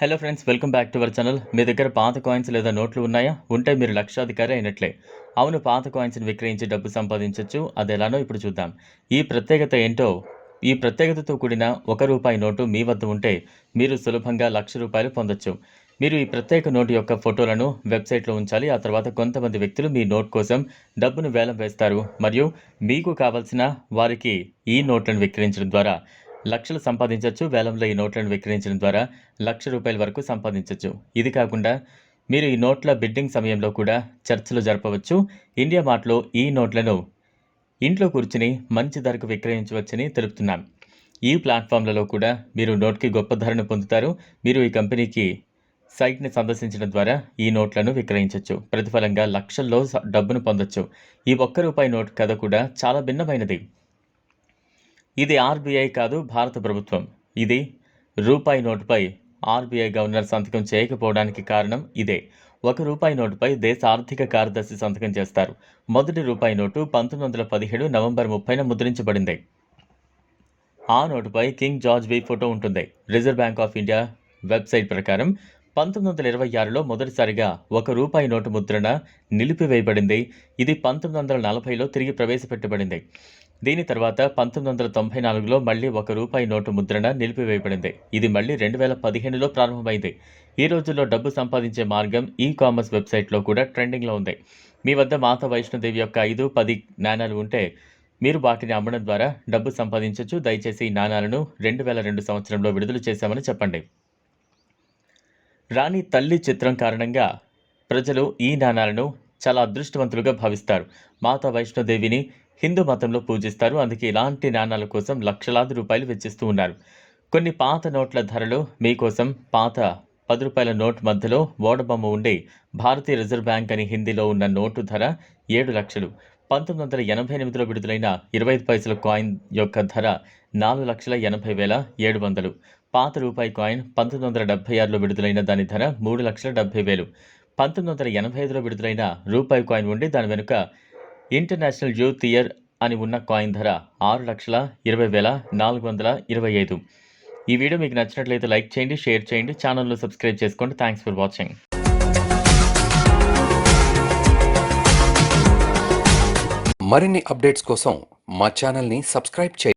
Hello friends welcome back to our channel మీ దగ్గర పాత coins లేదా నోట్లు ఉన్నాయా? ఉంటే మీరు లక్షాధికారి అయినట్లే. అవును పాత కాయిన్స్ని విక్రయించి డబ్బు సంపాదించవచ్చు అది ఎలానో ఇప్పుడు చూద్దాం. ఈ ప్రత్యేకత ఏంటో? ఈ ప్రత్యేకతతో కూడిన ఒక రూపాయి నోటు మీ వద్ద ఉంటే మీరు సులభంగా లక్ష రూపాయలు పొందొచ్చు. మీరు ఈ ప్రత్యేక నోటు యొక్క ఫోటోలను వెబ్సైట్లో ఉంచాలి. ఆ తర్వాత కొంతమంది వ్యక్తులు మీ నోట్ కోసం డబ్బును వేలం వేస్తారు. మరియు మీకు కావలసిన వారికి ఈ నోట్లను విక్రయించడం ద్వారా లక్షలు సంపాదించవచ్చు వేలంలో ఈ నోట్లను విక్రయించడం ద్వారా లక్ష రూపాయల వరకు సంపాదించవచ్చు ఇది కాకుండా మీరు ఈ నోట్ల బిడ్డింగ్ సమయంలో కూడా చర్చలు జరపవచ్చు. ఇండియా మార్ట్లో ఈ నోట్లను ఇంట్లో కూర్చుని మంచి ధరకు విక్రయించవచ్చని తెలుపుతున్నాం. ఈ ప్లాట్ఫామ్లలో కూడా మీరు నోట్కి గొప్ప ధరను పొందుతారు. మీరు ఈ కంపెనీకి సైట్ని సందర్శించడం ద్వారా ఈ నోట్లను విక్రయించవచ్చు ప్రతిఫలంగా లక్షల్లో డబ్బును పొందొచ్చు. ఈ ఒక్క రూపాయి నోట్ కథ కూడా చాలా భిన్నమైనది. ఇది ఆర్బీఐ కాదు భారత ప్రభుత్వం. ఇది రూపాయి నోటుపై ఆర్బీఐ గవర్నర్ సంతకం చేయకపోవడానికి కారణం ఇదే. ఒక రూపాయి నోటుపై దేశ ఆర్థిక కార్యదర్శి సంతకం చేస్తారు. మొదటి రూపాయి నోటు పంతొమ్మిది వందల పదిహేడు నవంబర్ ముప్పైన ముద్రించబడింది. ఆ నోటుపై కింగ్ జార్జ్ బి ఫోటో ఉంటుంది. Reserve Bank of India website ప్రకారం పంతొమ్మిది వందల ఇరవై ఆరులో మొదటిసారిగా ఒక రూపాయి నోటు ముద్రణ నిలిపివేయబడింది. ఇది పంతొమ్మిది వందల నలభైలో తిరిగి ప్రవేశపెట్టబడింది. దీని తర్వాత పంతొమ్మిది వందల తొంభై నాలుగులో మళ్ళీ ఒక రూపాయి నోటు ముద్రణ నిలిపివేయబడింది. ఇది మళ్ళీ రెండు వేల పదిహేనులో ప్రారంభమైంది. ఈ రోజుల్లో డబ్బు సంపాదించే మార్గం ఈ కామర్స్ వెబ్సైట్లో కూడా ట్రెండింగ్లో ఉంది. మీ వద్ద మాత వైష్ణోదేవి యొక్క ఐదు పది నాణాలు ఉంటే మీరు వాటిని అమ్మడం ద్వారా డబ్బు సంపాదించవచ్చు దయచేసి ఈ నాణాలను రెండు వేల రెండు సంవత్సరంలో విడుదల చేశామని చెప్పండి. రాణి తల్లి చిత్రం కారణంగా ప్రజలు ఈ నాణాలను చాలా అదృష్టవంతులుగా భావిస్తారు. మాతా వైష్ణోదేవిని హిందూ మతంలో పూజిస్తారు. అందుకే ఇలాంటి నాణాల కోసం లక్షలాది రూపాయలు వెచ్చిస్తూ ఉన్నారు. కొన్ని పాత నోట్ల ధరలు మీకోసం పాత పది రూపాయల నోట్ మధ్యలో ఓడబొమ్మ ఉండి భారతీయ రిజర్వ్ బ్యాంక్ అని హిందీలో ఉన్న నోటు ధర ఏడు లక్షలు. పంతొమ్మిది వందల ఎనభై ఎనిమిదిలో విడుదలైన ఇరవై ఐదు పైసల కాయిన్ యొక్క ధర నాలుగు లక్షల ఎనభై వేల ఏడు వందలు. పాత రూపాయి కాయిన్ పంతొమ్మిది వందల డెబ్బై ఆరులో విడుదలైన దాని ధర మూడు లక్షల డెబ్బై వేలు. పంతొమ్మిది వందల ఎనభై ఐదులో విడుదలైన రూపాయి కాయిన్ ఉండి దాని వెనుక ఇంటర్నేషనల్ యూత్ థియర్ అని ఉన్న కాయిన్ ధర ఆరు లక్షల ఇరవై వేల నాలుగు వందల ఇరవై ఐదు. ఈ వీడియో మీకు నచ్చినట్లయితే లైక్ చేయండి షేర్ చేయండి ఛానల్ను సబ్స్క్రైబ్ చేసుకోండి. థ్యాంక్స్ ఫర్ వాచింగ్ మరిన్ని అప్డేట్స్ కోసం మా ఛానల్ని సబ్స్క్రైబ్ చేయండి.